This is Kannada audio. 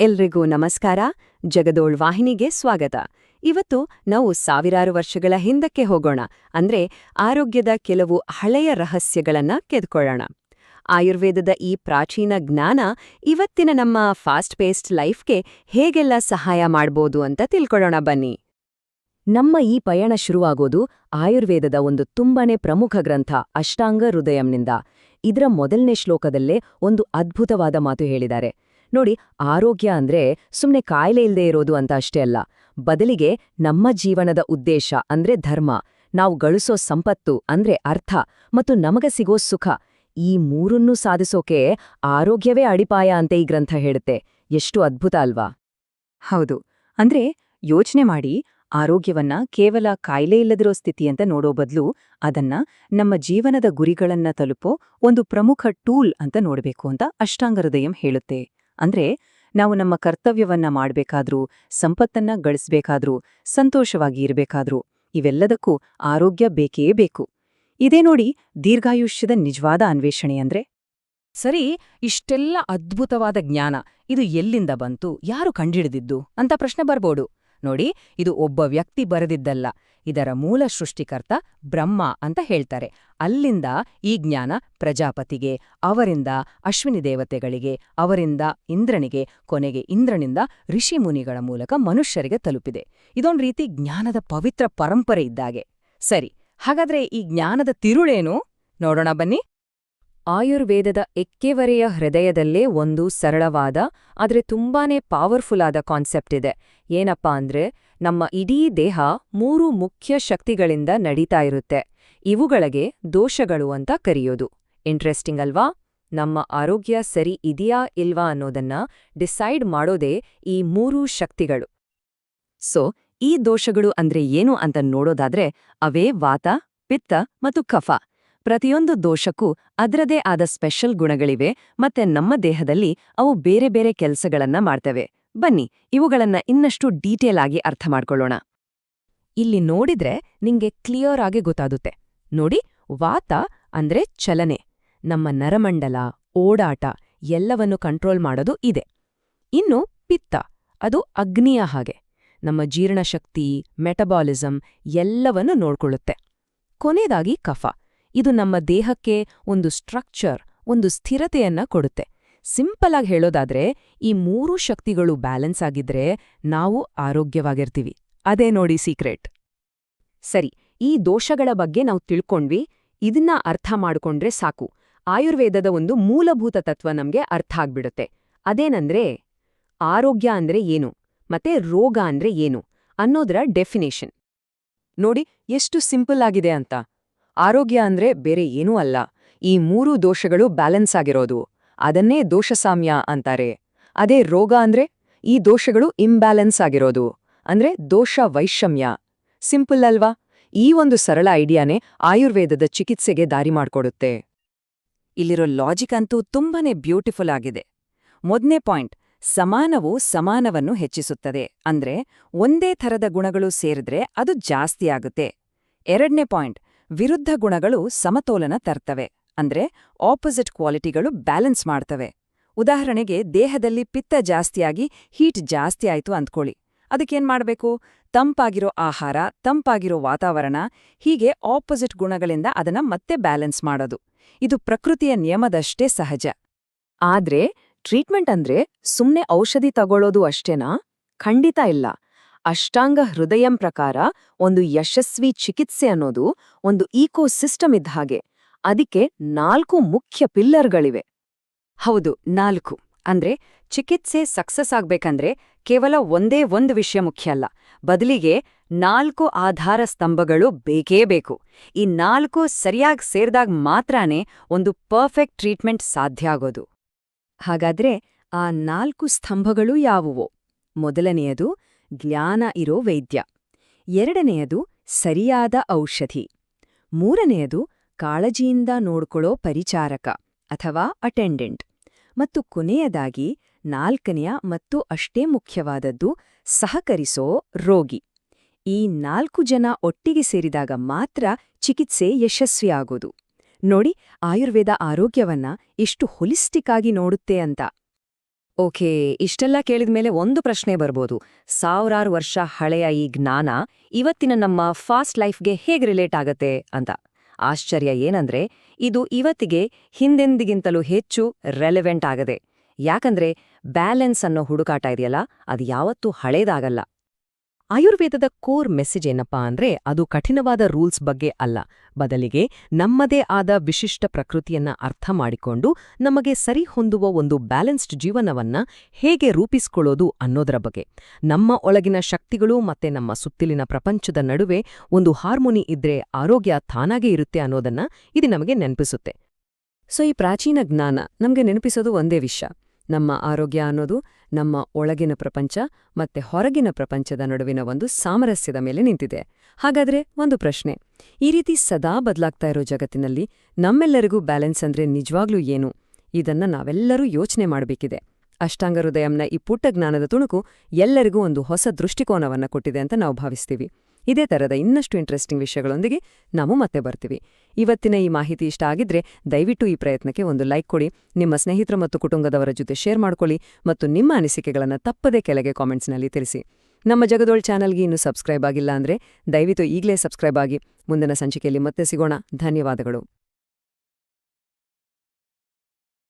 ಎಲ್ರಿಗೂ ನಮಸ್ಕಾರ. ಜಗದೋಳ್ ವಾಹಿನಿಗೆ ಸ್ವಾಗತ. ಇವತ್ತು ನಾವು ಸಾವಿರಾರು ವರ್ಷಗಳ ಹಿಂದಕ್ಕೆ ಹೋಗೋಣ. ಅಂದ್ರೆ ಆರೋಗ್ಯದ ಕೆಲವು ಹಳೆಯ ರಹಸ್ಯಗಳನ್ನ ಕೆದ್ಕೊಳ್ಳೋಣ. ಆಯುರ್ವೇದದ ಈ ಪ್ರಾಚೀನ ಜ್ಞಾನ ಇವತ್ತಿನ ನಮ್ಮ ಫಾಸ್ಟ್ ಪೇಸ್ಡ್ ಲೈಫ್ಗೆ ಹೇಗೆಲ್ಲ ಸಹಾಯ ಮಾಡ್ಬೋದು ಅಂತ ತಿಳ್ಕೊಳ್ಳೋಣ ಬನ್ನಿ. ನಮ್ಮ ಈ ಪಯಣ ಶುರುವಾಗೋದು ಆಯುರ್ವೇದದ ಒಂದು ತುಂಬಾನೇ ಪ್ರಮುಖ ಗ್ರಂಥ ಅಷ್ಟಾಂಗ ಹೃದಯಂನಿಂದ. ಇದರ ಮೊದಲನೇ ಶ್ಲೋಕದಲ್ಲೇ ಒಂದು ಅದ್ಭುತವಾದ ಮಾತು ಹೇಳಿದ್ದಾರೆ. ನೋಡಿ, ಆರೋಗ್ಯ ಅಂದ್ರೆ ಸುಮ್ಮನೆ ಕಾಯಿಲೆ ಇಲ್ಲದೆ ಇರೋದು ಅಂತ ಅಷ್ಟೇ ಅಲ್ಲ. ಬದಲಿಗೆ ನಮ್ಮ ಜೀವನದ ಉದ್ದೇಶ ಅಂದ್ರೆ ಧರ್ಮ. ನಾವು ಗಳಿಸೋ ಸಂಪತ್ತು ಅಂದ್ರೆ ಅರ್ಥ ಮತ್ತು ನಮಗ ಸಿಗೋ ಸುಖ. ಈ ಮೂರನ್ನೂ ಸಾಧಿಸೋಕೆ ಆರೋಗ್ಯವೇ ಅಡಿಪಾಯ ಅಂತ ಈ ಗ್ರಂಥ ಹೇಳುತ್ತೆ. ಎಷ್ಟು ಅದ್ಭುತ ಅಲ್ವಾ? ಹೌದು. ಅಂದ್ರೆ ಯೋಚನೆ ಮಾಡಿ, ಆರೋಗ್ಯವನ್ನ ಕೇವಲ ಕಾಯಿಲೆ ಇಲ್ಲದಿರೋ ಸ್ಥಿತಿ ಅಂತ ನೋಡೋ ಬದಲು ಅದನ್ನ ನಮ್ಮ ಜೀವನದ ಗುರಿಗಳನ್ನ ತಲುಪೋ ಒಂದು ಪ್ರಮುಖ ಟೂಲ್ ಅಂತ ನೋಡಬೇಕು ಅಂತ ಅಷ್ಟಾಂಗ ಹೃದಯಂ ಹೇಳುತ್ತೆ. ಅಂದ್ರೆ ನಾವು ನಮ್ಮ ಕರ್ತವ್ಯವನ್ನ ಮಾಡ್ಬೇಕಾದ್ರೂ, ಸಂಪತ್ತನ್ನ ಗಳಿಸ್ಬೇಕಾದ್ರೂ, ಸಂತೋಷವಾಗಿ ಇರಬೇಕಾದ್ರೂ, ಇವೆಲ್ಲದಕ್ಕೂ ಆರೋಗ್ಯ ಬೇಕೇ ಬೇಕು. ಇದೇ ನೋಡಿ ದೀರ್ಘಾಯುಷ್ಯದ ನಿಜವಾದ ಅನ್ವೇಷಣೆ ಅಂದ್ರೆ. ಸರಿ, ಇಷ್ಟೆಲ್ಲ ಅದ್ಭುತವಾದ ಜ್ಞಾನ, ಇದು ಎಲ್ಲಿಂದ ಬಂತು, ಯಾರು ಕಂಡಿಡಿದಿದ್ದು ಅಂತ ಪ್ರಶ್ನೆ ಬರ್ಬೋದು. ನೋಡಿ, ಇದು ಒಬ್ಬ ವ್ಯಕ್ತಿ ಬರೆದಿದ್ದಲ್ಲ. ಇದರ ಮೂಲ ಸೃಷ್ಟಿಕರ್ತ ಬ್ರಹ್ಮ ಅಂತ ಹೇಳ್ತಾರೆ. ಅಲ್ಲಿಂದ ಈ ಜ್ಞಾನ ಪ್ರಜಾಪತಿಗೆ, ಅವರಿಂದ ಅಶ್ವಿನಿ ದೇವತೆಗಳಿಗೆ, ಅವರಿಂದ ಇಂದ್ರನಿಗೆ, ಕೊನೆಗೆ ಇಂದ್ರನಿಂದ ಋಷಿಮುನಿಗಳ ಮೂಲಕ ಮನುಷ್ಯರಿಗೆ ತಲುಪಿದೆ. ಇದೊಂದು ರೀತಿ ಜ್ಞಾನದ ಪವಿತ್ರ ಪರಂಪರೆ ಇದ್ದಾಗೆ ಸರಿ, ಹಾಗಾದ್ರೆ ಈ ಜ್ಞಾನದ ತಿರುಳೇನು? ನೋಡೋಣ ಬನ್ನಿ. ಆಯುರ್ವೇದದ ಎಕ್ಕೆವರೆಯ ಹೃದಯದಲ್ಲೇ ಒಂದು ಸರಳವಾದ, ಆದರೆ ತುಂಬಾನೇ ಪವರ್ಫುಲ್ ಆದ ಕಾನ್ಸೆಪ್ಟ್ ಇದೆ. ಏನಪ್ಪಾ ಅಂದ್ರೆ, ನಮ್ಮ ಇಡೀ ದೇಹ ಮೂರು ಮುಖ್ಯ ಶಕ್ತಿಗಳಿಂದ ನಡೀತಾ ಇರುತ್ತೆ. ಇವುಗಳಿಗೆ ದೋಷಗಳು ಅಂತ ಕರೆಯೋದು. ಇಂಟ್ರೆಸ್ಟಿಂಗ್ ಅಲ್ವಾ? ನಮ್ಮ ಆರೋಗ್ಯ ಸರಿ ಇದೆಯಾ ಇಲ್ವಾ ಅನ್ನೋದನ್ನ ಡಿಸೈಡ್ ಮಾಡೋದೇ ಈ ಮೂರು ಶಕ್ತಿಗಳು. ಸೊ ಈ ದೋಷಗಳು ಅಂದ್ರೆ ಏನು ಅಂತ ನೋಡೋದಾದ್ರೆ, ಅವೇ ವಾತ, ಪಿತ್ತ ಮತ್ತು ಕಫ. ಪ್ರತಿಯೊಂದು ದೋಷಕ್ಕೂ ಅದರದೇ ಆದ ಸ್ಪೆಷಲ್ ಗುಣಗಳಿವೆ, ಮತ್ತೆ ನಮ್ಮ ದೇಹದಲ್ಲಿ ಅವು ಬೇರೆ ಬೇರೆ ಕೆಲಸಗಳನ್ನ ಮಾಡ್ತವೆ. ಬನ್ನಿ, ಇವುಗಳನ್ನ ಇನ್ನಷ್ಟು ಡೀಟೇಲ್ ಆಗಿ ಅರ್ಥ ಮಾಡ್ಕೊಳ್ಳೋಣ. ಇಲ್ಲಿ ನೋಡಿದ್ರೆ ನಿಂಗೆ ಕ್ಲಿಯರ್ ಆಗಿ ಗೊತ್ತಾಗುತ್ತೆ. ನೋಡಿ, ವಾತ ಅಂದ್ರೆ ಚಲನೆ. ನಮ್ಮ ನರಮಂಡಲ, ಓಡಾಟ ಎಲ್ಲವನ್ನು ಕಂಟ್ರೋಲ್ ಮಾಡೋದು ಇದೆ. ಇನ್ನು ಪಿತ್ತ, ಅದು ಅಗ್ನಿಯ ಹಾಗೆ. ನಮ್ಮ ಜೀರ್ಣಶಕ್ತಿ, ಮೆಟಬಾಲಿಸಂ ಎಲ್ಲವನ್ನೂ ನೋಡ್ಕೊಳ್ಳುತ್ತೆ. ಕೊನೆಯದಾಗಿ ಕಫ. ಇದು ನಮ್ಮ ದೇಹಕ್ಕೆ ಒಂದು ಸ್ಟ್ರಕ್ಚರ್, ಒಂದು ಸ್ಥಿರತೆಯನ್ನ ಕೊಡುತ್ತೆ. ಸಿಂಪಲ್ ಆಗಿ ಹೇಳೋದಾದ್ರೆ, ಈ ಮೂರು ಶಕ್ತಿಗಳು ಬ್ಯಾಲೆನ್ಸ್ ಆಗಿದ್ರೆ ನಾವು ಆರೋಗ್ಯವಾಗಿರ್ತೀವಿ. ಅದೇ ನೋಡಿ ಸೀಕ್ರೆಟ್. ಸರಿ, ಈ ದೋಷಗಳ ಬಗ್ಗೆ ನಾವು ತಿಳ್ಕೊಂಡ್ವಿ, ಇದನ್ನ ಅರ್ಥ ಮಾಡ್ಕೊಂಡ್ರೆ ಸಾಕು. ಆಯುರ್ವೇದದ ಒಂದು ಮೂಲಭೂತ ತತ್ವ ನಮ್ಗೆ ಅರ್ಥ ಆಗ್ಬಿಡುತ್ತೆ. ಅದೇನಂದ್ರೆ, ಆರೋಗ್ಯ ಅಂದ್ರೆ ಏನು, ಮತ್ತೆ ರೋಗ ಅಂದ್ರೆ ಏನು ಅನ್ನೋದರ ಡೆಫಿನೇಷನ್. ನೋಡಿ, ಎಷ್ಟು ಸಿಂಪಲ್ ಆಗಿದೆ ಅಂತ. ಆರೋಗ್ಯ ಅಂದ್ರೆ ಬೇರೆ ಏನೂ ಅಲ್ಲ. ಈ ಮೂರೂ ದೋಷಗಳು ಬ್ಯಾಲೆನ್ಸ್ ಆಗಿರೋದು. ಅದನ್ನೇ ದೋಷಸಾಮ್ಯ ಅಂತಾರೆ. ಅದೇ ರೋಗ ಅಂದ್ರೆ ಈ ದೋಷಗಳು ಇಂಬ್ಯಾಲೆನ್ಸ್ ಆಗಿರೋದು. ಅಂದ್ರೆ ದೋಷ ವೈಷಮ್ಯ. ಸಿಂಪಲ್ ಅಲ್ವಾ? ಈ ಒಂದು ಸರಳ ಐಡಿಯಾನೇ ಆಯುರ್ವೇದದ ಚಿಕಿತ್ಸೆಗೆ ದಾರಿ ಮಾಡ್ಕೊಡುತ್ತೆ. ಇಲ್ಲಿರೋ ಲಾಜಿಕ್ ಅಂತೂ ತುಂಬಾನೇ ಬ್ಯೂಟಿಫುಲ್ ಆಗಿದೆ. ಮೊದಲನೇ ಪಾಯಿಂಟ್ ಸಮಾನವು ಸಮಾನವನ್ನು ಹೆಚ್ಚಿಸುತ್ತದೆ. ಅಂದ್ರೆ ಒಂದೇ ಥರದ ಗುಣಗಳು ಸೇರಿದ್ರೆ ಅದು ಜಾಸ್ತಿ ಆಗುತ್ತೆ. ಎರಡನೇ ಪಾಯಿಂಟ್ ವಿರುದ್ಧ ಗುಣಗಳು ಸಮತೋಲನ ತರ್ತವೆ. ಅಂದ್ರೆ ಆಪೋಸಿಟ್ ಕ್ವಾಲಿಟಿಗಳು ಬ್ಯಾಲೆನ್ಸ್ ಮಾಡ್ತವೆ. ಉದಾಹರಣೆಗೆ, ದೇಹದಲ್ಲಿ ಪಿತ್ತ ಜಾಸ್ತಿಯಾಗಿ ಹೀಟ್ ಜಾಸ್ತಿ ಆಯ್ತು ಅಂದ್ಕೊಳ್ಳಿ. ಅದಕ್ಕೇನ್ ಮಾಡ್ಬೇಕು? ತಂಪಾಗಿರೋ ಆಹಾರ, ತಂಪಾಗಿರೋ ವಾತಾವರಣ, ಹೀಗೆ ಆಪೋಸಿಟ್ ಗುಣಗಳಿಂದ ಅದನ್ನ ಮತ್ತೆ ಬ್ಯಾಲೆನ್ಸ್ ಮಾಡೋದು. ಇದು ಪ್ರಕೃತಿಯ ನಿಯಮದಷ್ಟೇ ಸಹಜ. ಆದ್ರೆ ಟ್ರೀಟ್ಮೆಂಟ್ ಅಂದ್ರೆ ಸುಮ್ನೆ ಔಷಧಿ ತಗೊಳ್ಳೋದು ಅಷ್ಟೇನಾ? ಖಂಡಿತ ಇಲ್ಲ. ಅಷ್ಟಾಂಗ ಹೃದಯಂ ಪ್ರಕಾರ ಒಂದು ಯಶಸ್ವಿ ಚಿಕಿತ್ಸೆ ಅನ್ನೋದು ಒಂದು ಈಕೋ ಸಿಸ್ಟಮ್ ಇದ್ದ ಹಾಗೆ. ಅದಕ್ಕೆ ನಾಲ್ಕು ಮುಖ್ಯ ಪಿಲ್ಲರ್ಗಳಿವೆ. ಹೌದು, ನಾಲ್ಕು. ಅಂದ್ರೆ ಚಿಕಿತ್ಸೆ ಸಕ್ಸಸ್ ಆಗ್ಬೇಕಂದ್ರೆ ಕೇವಲ ಒಂದೇ ಒಂದು ವಿಷಯ ಮುಖ್ಯ ಅಲ್ಲ. ಬದಲಿಗೆ ನಾಲ್ಕು ಆಧಾರ ಸ್ತಂಭಗಳು ಬೇಕೇ ಬೇಕು. ಈ ನಾಲ್ಕು ಸರಿಯಾಗಿ ಸೇರಿದಾಗ ಮಾತ್ರನೇ ಒಂದು ಪರ್ಫೆಕ್ಟ್ ಟ್ರೀಟ್ಮೆಂಟ್ ಸಾಧ್ಯ ಆಗೋದು. ಹಾಗಾದ್ರೆ ಆ ನಾಲ್ಕು ಸ್ತಂಭಗಳು ಯಾವುವು? ಮೊದಲನೆಯದು ಜ್ಞಾನ ಇರೋ ವೈದ್ಯ. ಎರಡನೆಯದು ಸರಿಯಾದ ಔಷಧಿ. ಮೂರನೆಯದು ಕಾಳಜಿಯಿಂದ ನೋಡ್ಕೊಳ್ಳೋ ಪರಿಚಾರಕ ಅಥವಾ ಅಟೆಂಡೆಂಟ್ ಮತ್ತು ಕೊನೆಯದಾಗಿ ನಾಲ್ಕನೆಯ ಮತ್ತು ಅಷ್ಟೇ ಮುಖ್ಯವಾದದ್ದು ಸಹಕರಿಸೋ ರೋಗಿ. ಈ ನಾಲ್ಕು ಜನ ಒಟ್ಟಿಗೆ ಸೇರಿದಾಗ ಮಾತ್ರ ಚಿಕಿತ್ಸೆ ಯಶಸ್ವಿಯಾಗೋದು. ನೋಡಿ ಆಯುರ್ವೇದ ಆರೋಗ್ಯವನ್ನ ಎಷ್ಟು ಹೊಲಿಸ್ಟಿಕ್ ಆಗಿ ನೋಡುತ್ತೆ ಅಂತ. ಓಕೆ, ಇಷ್ಟೆಲ್ಲ ಕೇಳಿದ ಮೇಲೆ ಒಂದು ಪ್ರಶ್ನೆ ಬರ್ಬೋದು. ಸಾವಿರಾರು ವರ್ಷ ಹಳೆಯ ಈ ಜ್ಞಾನ ಇವತ್ತಿನ ನಮ್ಮ ಫಾಸ್ಟ್ ಲೈಫ್ಗೆ ಹೇಗೆ ರಿಲೇಟ್ ಆಗತ್ತೆ ಅಂತ. ಆಶ್ಚರ್ಯ ಏನಂದ್ರೆ, ಇದು ಇವತ್ತಿಗೆ ಹಿಂದೆಂದಿಗಿಂತಲೂ ಹೆಚ್ಚು ರೆಲೆವೆಂಟ್ ಆಗದೆ. ಯಾಕಂದ್ರೆ ಬ್ಯಾಲೆನ್ಸ್ ಅನ್ನೋ ಹುಡುಕಾಟ ಇದೆಯಲ್ಲ, ಅದು ಯಾವತ್ತೂ ಹಳೇದಾಗಲ್ಲ. ಆಯುರ್ವೇದದ ಕೋರ್ ಮೆಸೇಜ್ ಏನಪ್ಪಾ ಅಂದ್ರೆ ಅದು ಕಠಿಣವಾದ ರೂಲ್ಸ್ ಬಗ್ಗೆ ಅಲ್ಲ. ಬದಲಿಗೆ ನಮ್ಮದೇ ಆದ ವಿಶಿಷ್ಟ ಪ್ರಕೃತಿಯನ್ನ ಅರ್ಥ ಮಾಡಿಕೊಂಡು ನಮಗೆ ಸರಿ ಹೊಂದುವ ಒಂದು ಬ್ಯಾಲೆನ್ಸ್ಡ್ ಜೀವನವನ್ನ ಹೇಗೆ ರೂಪಿಸಿಕೊಳ್ಳೋದು ಅನ್ನೋದರ ಬಗ್ಗೆ. ನಮ್ಮ ಒಳಗಿನ ಶಕ್ತಿಗಳು ಮತ್ತೆ ನಮ್ಮ ಸುತ್ತಲಿನ ಪ್ರಪಂಚದ ನಡುವೆ ಒಂದು ಹಾರ್ಮೋನಿ ಇದ್ರೆ ಆರೋಗ್ಯ ತಾನಾಗೇ ಇರುತ್ತೆ ಅನ್ನೋದನ್ನ ಇದು ನಮಗೆ ನೆನಪಿಸುತ್ತೆ. ಸೊ ಈ ಪ್ರಾಚೀನ ಜ್ಞಾನ ನಮಗೆ ನೆನಪಿಸೋದು ಒಂದೇ ವಿಷಯ. ನಮ್ಮ ಆರೋಗ್ಯ ಅನ್ನೋದು ನಮ್ಮ ಒಳಗಿನ ಪ್ರಪಂಚ ಮತ್ತೆ ಹೊರಗಿನ ಪ್ರಪಂಚದ ನಡುವಿನ ಒಂದು ಸಾಮರಸ್ಯದ ಮೇಲೆ ನಿಂತಿದೆ. ಹಾಗಾದ್ರೆ ಒಂದು ಪ್ರಶ್ನೆ. ಈ ರೀತಿ ಸದಾ ಬದಲಾಗ್ತಾ ಇರೋ ಜಗತ್ತಿನಲ್ಲಿ ನಮ್ಮೆಲ್ಲರಿಗೂ ಬ್ಯಾಲೆನ್ಸ್ ಅಂದ್ರೆ ನಿಜವಾಗ್ಲೂ ಏನು? ಇದನ್ನ ನಾವೆಲ್ಲರೂ ಯೋಚನೆ ಮಾಡಬೇಕಿದೆ. ಅಷ್ಟಾಂಗ ಹೃದಯಂನ ಈ ಪುಟ್ಟ ಜ್ಞಾನದ ತುಣುಕು ಎಲ್ಲರಿಗೂ ಒಂದು ಹೊಸ ದೃಷ್ಟಿಕೋನವನ್ನ ಕೊಟ್ಟಿದೆ ಅಂತ ನಾವು ಭಾವಿಸ್ತೀವಿ. ಇದೇ ತರದ ಇನ್ನಷ್ಟು ಇಂಟ್ರೆಸ್ಟಿಂಗ್ ವಿಷಯಗಳೊಂದಿಗೆ ನಾವು ಮತ್ತೆ ಬರ್ತೀವಿ. ಇವತ್ತಿನ ಈ ಮಾಹಿತಿ ಇಷ್ಟ ಆಗಿದ್ರೆ ದಯವಿಟ್ಟು ಈ ಪ್ರಯತ್ನಕ್ಕೆ ಒಂದು ಲೈಕ್ ಕೊಡಿ, ನಿಮ್ಮ ಸ್ನೇಹಿತರು ಮತ್ತು ಕುಟುಂಬದವರ ಜೊತೆ ಶೇರ್ ಮಾಡ್ಕೊಳ್ಳಿ ಮತ್ತು ನಿಮ್ಮ ಅನಿಸಿಕೆಗಳನ್ನು ತಪ್ಪದೇ ಕೆಳಗೆ ಕಾಮೆಂಟ್ಸ್ನಲ್ಲಿ ತಿಳಿಸಿ. ನಮ್ಮ ಜಗದೋಳ್ ಚಾನಲ್ಗೆ ಇನ್ನೂ ಸಬ್ಸ್ಕ್ರೈಬ್ ಆಗಿಲ್ಲ ಅಂದರೆ ದಯವಿಟ್ಟು ಈಗಲೇ ಸಬ್ಸ್ಕ್ರೈಬ್ ಆಗಿ, ಮುಂದಿನ ಸಂಚಿಕೆಯಲ್ಲಿ ಮತ್ತೆ ಸಿಗೋಣ. ಧನ್ಯವಾದಗಳು.